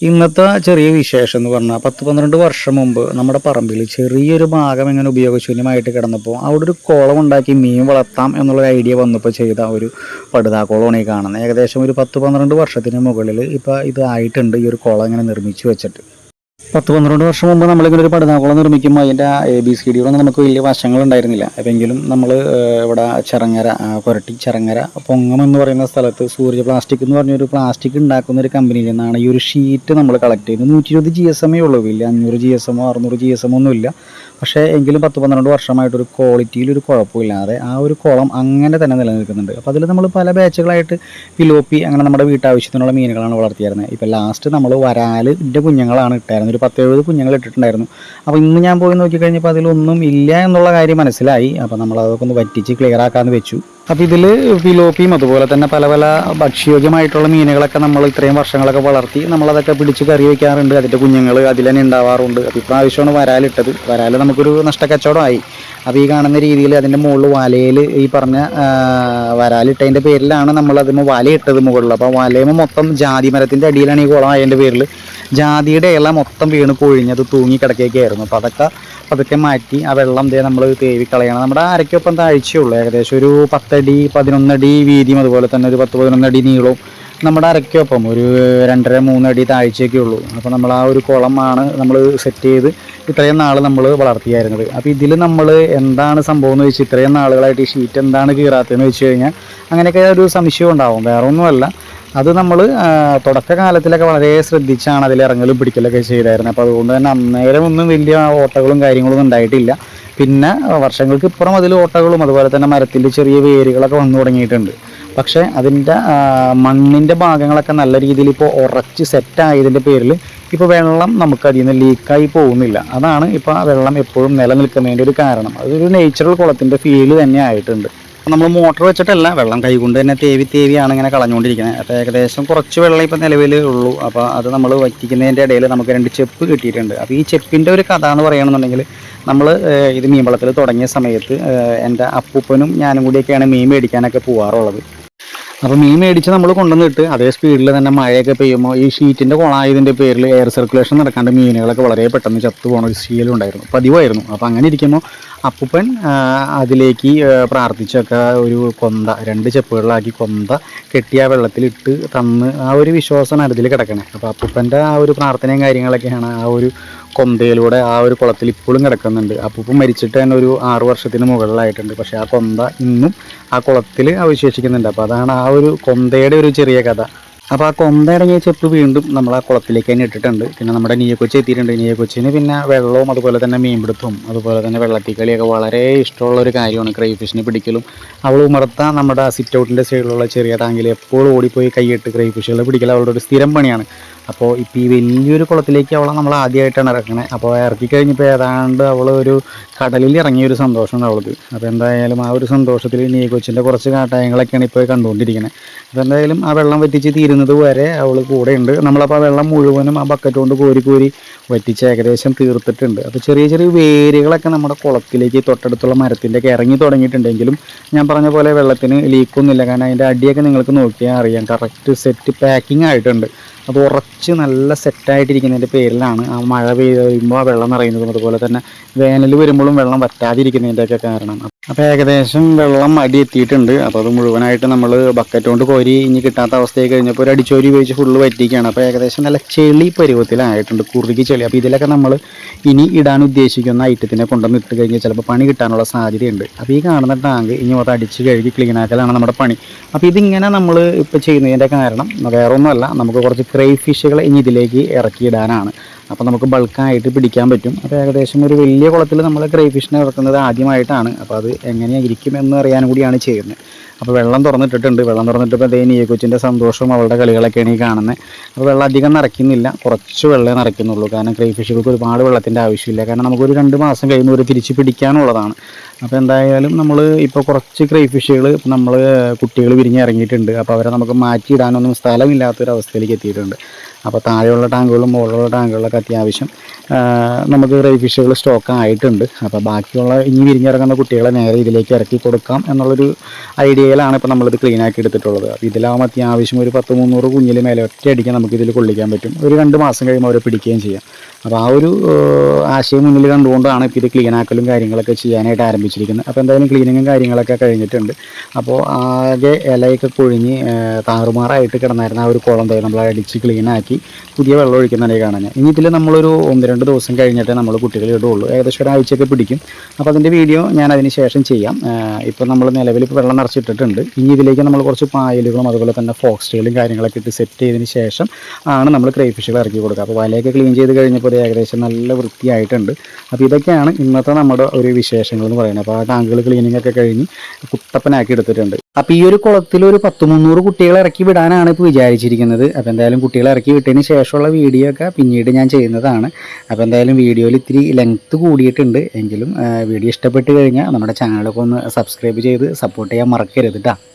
ഇന്നത്തെ ചെറിയ വിശേഷം എന്ന് പറഞ്ഞാൽ പത്ത് പന്ത്രണ്ട് വർഷം മുമ്പ് നമ്മുടെ പറമ്പിൽ ചെറിയൊരു ഭാഗം ഇങ്ങനെ ഉപയോഗശൂന്യമായിട്ട് കിടന്നപ്പോൾ അവിടെ ഒരു കുളം ഉണ്ടാക്കി മീൻ വളർത്താം എന്നുള്ള ഐഡിയ വന്നപ്പോൾ ചെയ്ത ഒരു പടുതാക്കുളമാണ് ഈ കാണുന്നത്. ഏകദേശം ഒരു പത്ത് പന്ത്രണ്ട് വർഷത്തിന് മുകളിൽ ഇപ്പോൾ ഇതായിട്ടുണ്ട് ഈ ഒരു കുളം ഇങ്ങനെ നിർമ്മിച്ചു വെച്ചിട്ട്. പത്ത് പന്ത്രണ്ട് വർഷം മുമ്പ് നമ്മളിങ്ങനെ ഒരു പടുതാക്കുളം നിർമ്മിക്കുമ്പോൾ അതിന്റെ എ ബി സി ഡിയോടൊന്നും നമുക്ക് വലിയ വശങ്ങളുണ്ടായിരുന്നില്ല എങ്കിലും നമ്മൾ ഇവിടെ ചിറങ്ങര പുരട്ടി ചെറങ്ങര പൊങ്ങം എന്ന് പറയുന്ന സ്ഥലത്ത് സൂര്യ പ്ലാസ്റ്റിക് എന്ന് പറഞ്ഞൊരു പ്ലാസ്റ്റിക് ഉണ്ടാക്കുന്ന ഒരു കമ്പനിയിൽ നിന്നാണ് ഈ ഒരു ഷീറ്റ് നമ്മൾ കളക്ട് ചെയ്യുന്നത്. നൂറ്റി ഇരുപത് ജി എസ് എമ്മേ ഉള്ളൂ. ഇല്ല അഞ്ഞൂറ് ജി എസ് എമ്മോ അറുന്നൂറ് ജി എസ് എമ്മോ ഒന്നും ഇല്ല. പക്ഷേ എങ്കിലും പത്ത് പന്ത്രണ്ട് വർഷമായിട്ടൊരു ക്വാളിറ്റിയിൽ ഒരു കുഴപ്പമില്ലാതെ ആ ഒരു കുളം അങ്ങനെ തന്നെ നിലനിൽക്കുന്നുണ്ട്. അപ്പോൾ അതിൽ നമ്മൾ പല ബാച്ചുകളായിട്ട് പിലോപ്പി അങ്ങനെ നമ്മുടെ വീട്ടാവശ്യത്തിനുള്ള മീനുകളാണ് വളർത്തിയിരുന്നത്. ഇപ്പോൾ ലാസ്റ്റ് നമ്മൾ വരാലിന്റെ കുഞ്ഞുങ്ങളാണ് ഇട്ടായിരുന്നത്. പത്തെഴുപത് കുഞ്ഞുങ്ങൾ ഇട്ടിട്ടുണ്ടായിരുന്നു. അപ്പോൾ ഇന്ന് ഞാൻ പോയി നോക്കിക്കഴിഞ്ഞപ്പോൾ അതിലൊന്നും ഇല്ല എന്നുള്ള കാര്യം മനസ്സിലായി. അപ്പോൾ നമ്മൾ അതൊക്കെ ഒന്ന് വറ്റിച്ച് ക്ലിയർ ആക്കാമെന്ന് വെച്ചു. അപ്പോൾ ഇതിൽ ഫിലോപ്പിയും അതുപോലെ തന്നെ പല പല ഭക്ഷ്യയോഗ്യമായിട്ടുള്ള മീനുകളൊക്കെ നമ്മൾ ഇത്രയും വർഷങ്ങളൊക്കെ വളർത്തി നമ്മളതൊക്കെ പിടിച്ച് കറി വയ്ക്കാറുണ്ട് അതിന്റെ കുഞ്ഞുങ്ങൾ അതിൽ തന്നെ ഉണ്ടാവാറുണ്ട്. അപ്പോൾ ഇപ്രാവശ്യമാണ് വരാലിട്ടത്. വരാൽ നമുക്കൊരു നഷ്ടക്കച്ചവടമായി. അപ്പോൾ ഈ കാണുന്ന രീതിയിൽ അതിന്റെ മുകളിൽ വലയിൽ ഈ പറഞ്ഞ വരാലിട്ടതിന്റെ പേരിലാണ് നമ്മൾ അതിന് വലയിട്ടത് മുകളിൽ. അപ്പോൾ വലയുമ്പോൾ മൊത്തം ജാതി മരത്തിന്റെ അടിയിലാണ് ഈ കുളം അതിന്റെ പേരിൽ ജാതിയുടെ ഇല മൊത്തം വീണ് കൊഴിഞ്ഞത് തൂങ്ങി കിടക്കുകയായിരുന്നു അപ്പോൾ അതൊക്കെ പതുക്കെ മാറ്റി ആ വെള്ളം ദേ നമ്മൾ തേവി കളയണം നമ്മുടെ അരയ്ക്കൊപ്പം താഴ്ചയുള്ളൂ. ഏകദേശം ഒരു പത്തടി പതിനൊന്നടി വീതിയും അതുപോലെ തന്നെ ഒരു പത്ത് പതിനൊന്നടി നീളവും നമ്മുടെ അരയ്ക്കൊപ്പം ഒരു രണ്ടര മൂന്നടി താഴ്ചയൊക്കെ ഉള്ളൂ. അപ്പോൾ നമ്മൾ ആ ഒരു കുളമാണ് നമ്മൾ സെറ്റ് ചെയ്ത് ഇത്രയും നാൾ നമ്മൾ വളർത്തിയായിരുന്നത്. അപ്പോൾ ഇതിൽ നമ്മൾ എന്താണ് സംഭവം എന്ന് വെച്ചാൽ ഇത്രയും നാളുകളായിട്ട് ഈ ഷീറ്റ് എന്താണ് കീറാത്തതെന്ന് വെച്ച് കഴിഞ്ഞാൽ അങ്ങനെയൊക്കെ ഒരു സംശയം ഉണ്ടാവും. വേറെ ഒന്നുമല്ല അത് നമ്മൾ തുടക്കകാലത്തിലൊക്കെ വളരെ ശ്രദ്ധിച്ചാണ് അതിൽ ഇറങ്ങലും പിടിക്കലൊക്കെ ചെയ്തായിരുന്നത് അപ്പോൾ അതുകൊണ്ട് തന്നെ അന്നേരം ഒന്നും വലിയ ഓട്ടകളും കാര്യങ്ങളൊന്നും ഉണ്ടായിട്ടില്ല. പിന്നെ വർഷങ്ങൾക്ക് ഇപ്പുറം അതിൽ ഓട്ടകളും അതുപോലെ തന്നെ മരത്തിന്റെ ചെറിയ വേരുകളൊക്കെ വന്നു തുടങ്ങിയിട്ടുണ്ട്. പക്ഷേ അതിന്റെ മണ്ണിന്റെ ഭാഗങ്ങളൊക്കെ നല്ല രീതിയിൽ ഇപ്പോൾ ഉറച്ച് സെറ്റായതിന്റെ പേരിൽ ഇപ്പോൾ വെള്ളം നമുക്ക് അതിൽ നിന്ന് ലീക്കായി പോകുന്നില്ല. അതാണ് ഇപ്പോൾ വെള്ളം എപ്പോഴും നിലനിൽക്കുന്നതിന്റെ ഒരു കാരണം. അതൊരു നേച്ചുറൽ കുളത്തിന്റെ ഫീൽ തന്നെ ആയിട്ടുണ്ട്. നമ്മൾ മോട്ടർ വെച്ചിട്ടല്ല വെള്ളം കൈകൊണ്ട് തന്നെ തേവി തേവിയാണ് ഇങ്ങനെ കളഞ്ഞുകൊണ്ടിരിക്കുന്നത്. അപ്പോൾ ഏകദേശം കുറച്ച് വെള്ളം ഇപ്പോൾ നിലവിൽ ഉള്ളൂ. അപ്പോൾ അത് നമ്മൾ വറ്റിക്കുന്നതിന്റെ ഇടയിൽ നമുക്ക് രണ്ട് ചെപ്പ് കിട്ടിയിട്ടുണ്ട്. അപ്പോൾ ഈ ചെപ്പിന്റെ ഒരു കഥ എന്ന് പറയുകയാണെന്നുണ്ടെങ്കിൽ നമ്മൾ ഇത് മീൻ വളത്തിൽ തുടങ്ങിയ സമയത്ത് എന്റെ അപ്പൂപ്പനും ഞാനും കൂടിയൊക്കെയാണ് മീൻ മേടിക്കാനൊക്കെ പോകാറുള്ളത് അപ്പോൾ മീൻ മേടിച്ച് നമ്മൾ കൊണ്ടുവന്നിട്ട് അതേ സ്പീഡിൽ തന്നെ മഴയൊക്കെ പെയ്യുമ്പോൾ ഈ ഷീറ്റിന്റെ കുളമായതിന്റെ പേരിൽ എയർ സർക്കുലേഷൻ നടക്കാണ്ട് മീനുകളൊക്കെ വളരെ പെട്ടെന്ന് ചത്തു പോകുന്ന ഒരു സ്റ്റീലുണ്ടായിരുന്നു പതിവായിരുന്നു. അപ്പോൾ അങ്ങനെ ഇരിക്കുമ്പോൾ അപ്പൂപ്പൻ അതിലേക്ക് പ്രാർത്ഥിച്ചൊക്കെ ഒരു കൊന്ത രണ്ട് ചെപ്പുകളിലാക്കി കൊന്ത കെട്ടി ആ വെള്ളത്തിലിട്ട് തന്ന് ആ ഒരു വിശ്വാസമാണ് അതിൽ കിടക്കണേ. അപ്പോൾ അപ്പൂപ്പന്റെ ആ ഒരു പ്രാർത്ഥനയും കാര്യങ്ങളൊക്കെയാണ് ആ ഒരു കൊന്തയിലൂടെ ആ ഒരു കുളത്തിൽ ഇപ്പോഴും കിടക്കുന്നുണ്ട്. അപ്പൂപ്പൻ മരിച്ചിട്ട് തന്നെ ഒരു ആറു വർഷത്തിന് മുകളിലായിട്ടുണ്ട്. പക്ഷേ ആ കൊന്ത ഇന്നും ആ കുളത്തിൽ അവശേഷിക്കുന്നുണ്ട്. അപ്പോൾ അതാണ് ആ ഒരു കൊന്തയുടെ ഒരു ചെറിയ കഥ. അപ്പോൾ ആ കൊന്ത അടങ്ങിയ ചെപ്പ് വീണ്ടും നമ്മൾ ആ കുളത്തിലേക്ക് തന്നെ ഇട്ടിട്ടുണ്ട്. പിന്നെ നമ്മുടെ നീയക്കൊച്ചി എത്തിയിട്ടുണ്ട്. നീയക്കൊച്ചിന് പിന്നെ വെള്ളവും അതുപോലെ തന്നെ മീൻപിടുത്തവും അതുപോലെ തന്നെ വെള്ളത്തിക്കളിയൊക്കെ വളരെ ഇഷ്ടമുള്ള ഒരു കാര്യമാണ് ക്രൈ ഫിഷിനെ പിടിക്കലും. അവൾ ഉമർത്ത നമ്മുടെ സിറ്റ് ഔട്ടിന്റെ സൈഡിലുള്ള ചെറിയ ടാങ്കിൽ എപ്പോഴും ഓടിപ്പോയി കൈയിട്ട് ക്രൈ ഫിഷുകളെ പിടിക്കൽ അവളുടെ ഒരു സ്ഥിരം പണിയാണ്. അപ്പോൾ ഇപ്പോൾ ഈ വലിയൊരു കുളത്തിലേക്ക് അവളെ നമ്മൾ ആദ്യമായിട്ടാണ് ഇറക്കണേ. അപ്പോൾ ഇറക്കി കഴിഞ്ഞപ്പോൾ ഏതാണ്ട് അവൾ ഒരു കടലിൽ ഇറങ്ങിയ ഒരു സന്തോഷമാണ് അവൾക്ക്. അപ്പോൾ എന്തായാലും ആ ഒരു സന്തോഷത്തിൽ നീ കൊച്ചിന്റെ കുറച്ച് കാട്ടായങ്ങളൊക്കെയാണ് ഇപ്പോൾ കണ്ടുകൊണ്ടിരിക്കുന്നത് അപ്പോൾ എന്തായാലും ആ വെള്ളം വറ്റിച്ച് തീരുന്നത് വരെ അവൾ കൂടെയുണ്ട്. നമ്മളപ്പോൾ ആ വെള്ളം മുഴുവനും ആ ബക്കറ്റ് കൊണ്ട് കോരി കോരി വറ്റിച്ച് ഏകദേശം തീർത്തിട്ടുണ്ട്. അപ്പോൾ ചെറിയ ചെറിയ വേരുകളൊക്കെ നമ്മുടെ കുളത്തിലേക്ക് തൊട്ടടുത്തുള്ള മരത്തിന്റെ ഒക്കെ ഇറങ്ങി തുടങ്ങിയിട്ടുണ്ടെങ്കിലും ഞാൻ പറഞ്ഞ പോലെ വെള്ളത്തിന് ലീക്കൊന്നുമില്ല കാരണം അതിന്റെ അടിയൊക്കെ നിങ്ങൾക്ക് നോക്കിയാൽ അറിയാം. കറക്റ്റ് സെറ്റ് പാക്കിംഗ് ആയിട്ടുണ്ട്. അത് ഉറച്ച് നല്ല സെറ്റായിട്ടിരിക്കുന്നതിന്റെ പേരിലാണ്. ആ മഴ പെയ്ത് കഴിയുമ്പോൾ ആ വെള്ളം നിറയുന്നതും അതുപോലെ തന്നെ വേനൽ വരുമ്പോഴും വെള്ളം വറ്റാതിരിക്കുന്നതിന്റെയൊക്കെ കാരണം. അപ്പോൾ ഏകദേശം വെള്ളം അടി എത്തിയിട്ടുണ്ട് അപ്പോൾ അത് മുഴുവനായിട്ട് നമ്മൾ ബക്കറ്റ് കൊണ്ട് കോരി ഇനി കിട്ടാത്ത അവസ്ഥയായി കഴിഞ്ഞപ്പോൾ ഒരു അടിച്ചോരി ഉപയോഗിച്ച് ഫുള്ള് വറ്റിക്കുകയാണ് അപ്പോൾ ഏകദേശം നല്ല ചെളി പരുവത്തിലായിട്ടുണ്ട് കുറുകി ചെളി. അപ്പോൾ ഇതിലൊക്കെ നമ്മൾ ഇനി ഇടാൻ ഉദ്ദേശിക്കുന്ന ഐറ്റത്തിനെ കൊണ്ടുവന്ന് ഇട്ട് കഴിഞ്ഞാൽ ചിലപ്പോൾ പണി കിട്ടാനുള്ള സാധ്യതയുണ്ട്. അപ്പോൾ ഈ കാണുന്ന ടാങ്ക് ഇനി മൊത്തം അടിച്ച് കഴുകി ക്ലീനാക്കലാണ് നമ്മുടെ പണി. അപ്പോൾ ഇതിങ്ങനെ നമ്മൾ ഇപ്പോൾ ചെയ്യുന്നതിന്റെ കാരണം വേറെ ഒന്നുമല്ല നമുക്ക് കുറച്ച് ക്രൈ ഫിഷുകൾ ഇനി ഇതിലേക്ക് ഇറക്കിയിടാനാണ്. അപ്പോൾ നമുക്ക് ബൾക്കായിട്ട് പിടിക്കാൻ പറ്റും. അപ്പോൾ ഏകദേശം ഒരു വലിയ കുളത്തിൽ നമ്മൾ ക്രൈ ഫിഷിനെ ഇറക്കുന്നത് ആദ്യമായിട്ടാണ്. അപ്പോൾ അത് എങ്ങനെയായിരിക്കും എന്ന് അറിയാനും കൂടിയാണ് ചെയ്യുന്നത്. അപ്പോൾ വെള്ളം തുറന്നിട്ടിട്ടുണ്ട്. വെള്ളം തുറന്നിട്ടപ്പോൾ അതേ നീയക്കൊച്ചിന്റെ സന്തോഷവും അവളുടെ കളികളൊക്കെയാണ് ഈ കാണുന്നത് അപ്പോൾ വെള്ളം അധികം നിറയ്ക്കുന്നില്ല. കുറച്ച് വെള്ളമേ നിറയ്ക്കുന്നുള്ളൂ. കാരണം ക്രൈ ഫിഷുകൾക്ക് ഒരുപാട് വെള്ളത്തിന്റെ ആവശ്യമില്ല. കാരണം നമുക്കൊരു രണ്ട് മാസം കഴിയുമ്പോൾ ഒരു തിരിച്ച് പിടിക്കാനുള്ളതാണ്. അപ്പോൾ എന്തായാലും നമ്മൾ ഇപ്പോൾ കുറച്ച് ക്രൈ ഫിഷുകൾ നമ്മൾ കുട്ടികൾ വിരിഞ്ഞ് ഇറങ്ങിയിട്ടുണ്ട്. അപ്പോൾ അവരെ നമുക്ക് മാറ്റിയിടാനൊന്നും സ്ഥലമില്ലാത്തൊരവസ്ഥയിലേക്ക് എത്തിയിട്ടുണ്ട്. അപ്പോൾ താഴെയുള്ള ടാങ്കുകളും മുകളിലുള്ള ടാങ്കുകളൊക്കെ അത്യാവശ്യം നമുക്ക് റൈ ഫിഷുകൾ സ്റ്റോക്ക് ആയിട്ടുണ്ട്. അപ്പോൾ ബാക്കിയുള്ള ഇനി വിരിഞ്ഞിറങ്ങുന്ന കുട്ടികളെ നേരെ ഇതിലേക്ക് ഇറക്കി കൊടുക്കാം എന്നുള്ളൊരു ഐഡിയയിലാണ് ഇപ്പോൾ നമ്മളിത് ക്ലീൻ ആക്കി എടുത്തിട്ടുള്ളത്. അപ്പോൾ ഇതിലാവുമ്പോൾ അത്യാവശ്യം ഒരു പത്ത് മുന്നൂറ് കുഞ്ഞിൽ മേലെ ഒറ്റയടിക്കാൻ നമുക്ക് നമുക്കിതിൽ കൊള്ളിക്കാൻ പറ്റും. ഒരു രണ്ട് മാസം കഴിയുമ്പോൾ അവരെ പിടിക്കുകയും ചെയ്യാം. അപ്പോൾ ആ ഒരു ആശയം മുന്നിൽ കണ്ടുകൊണ്ടാണ് ഇപ്പോൾ ഇത് ക്ലീനാക്കലും കാര്യങ്ങളൊക്കെ ചെയ്യാനായിട്ട് ആരംഭിച്ചിരിക്കുന്നത്. അപ്പോൾ എന്തായാലും ക്ലീനിങ്ങും കാര്യങ്ങളൊക്കെ കഴിഞ്ഞിട്ടുണ്ട്. അപ്പോൾ ആകെ ഇലയൊക്കെ കൊഴിഞ്ഞ് താറുമാറായിട്ട് കിടന്നായിരുന്ന ആ ഒരു കുളം തൈ നമ്മൾ അടിച്ച് ക്ലീനാക്കി പുതിയ വെള്ളം ഒഴിക്കുന്നതിനെ കാണാൻ. ഇനി ഇതിൽ നമ്മളൊരു ഒന്ന് രണ്ട് ദിവസം കഴിഞ്ഞിട്ടേ നമ്മൾ കുട്ടികളെ ഇടുള്ളൂ. ഏകദേശം ഒരാഴ്ചയൊക്കെ പിടിക്കും. അപ്പോൾ അതിന്റെ വീഡിയോ ഞാൻ അതിന് ശേഷം ചെയ്യാം. ഇപ്പോൾ നമ്മൾ നിലവിൽ ഇപ്പോൾ വെള്ളം നിറച്ചിട്ടിട്ടുണ്ട്. ഇനി ഇതിലേക്ക് നമ്മൾ കുറച്ച് പായലുകളും അതുപോലെ തന്നെ ഫോക്സ്റ്റുകളും കാര്യങ്ങളൊക്കെ ഇട്ട് സെറ്റ് ചെയ്തതിന് ശേഷം ആണ് നമ്മൾ ക്രൈഫിഷുകൾ ഇറക്കി കൊടുക്കുക. അപ്പോൾ വലയൊക്കെ ക്ലീൻ ചെയ്ത് കഴിഞ്ഞപ്പോൾ ഇത് ഏകദേശം നല്ല വൃത്തിയായിട്ടുണ്ട്. അപ്പോൾ ഇതൊക്കെയാണ് ഇന്നത്തെ നമ്മുടെ ഒരു വിശേഷങ്ങൾ എന്ന് പറയുന്നത്. അപ്പോൾ ആ ടാങ്കുകൾ ക്ലീനിങ് ഒക്കെ കഴിഞ്ഞ് കുട്ടപ്പനാക്കി എടുത്തിട്ടുണ്ട്. അപ്പോൾ ഈ ഒരു കുളത്തിൽ ഒരു പത്ത് മുന്നൂറ് കുട്ടികളെ ഇറക്കി വിടാനാണ് ഇപ്പോൾ വിചാരിച്ചിരിക്കുന്നത്. അപ്പോൾ എന്തായാലും കുട്ടികളെ ഇറക്കി വിട്ടതിന് ശേഷമുള്ള വീഡിയോ ഒക്കെ പിന്നീട് ഞാൻ ചെയ്യുന്നതാണ്. അപ്പോൾ എന്തായാലും വീഡിയോയിൽ ഇത്തിരി ലെങ്ത്ത് കൂടിയിട്ടുണ്ട്. എങ്കിലും വീഡിയോ ഇഷ്ടപ്പെട്ട് കഴിഞ്ഞാൽ നമ്മുടെ ചാനലൊക്കെ ഒന്ന് സബ്സ്ക്രൈബ് ചെയ്ത് സപ്പോർട്ട് ചെയ്യാൻ മറക്കരുത് കേട്ടോ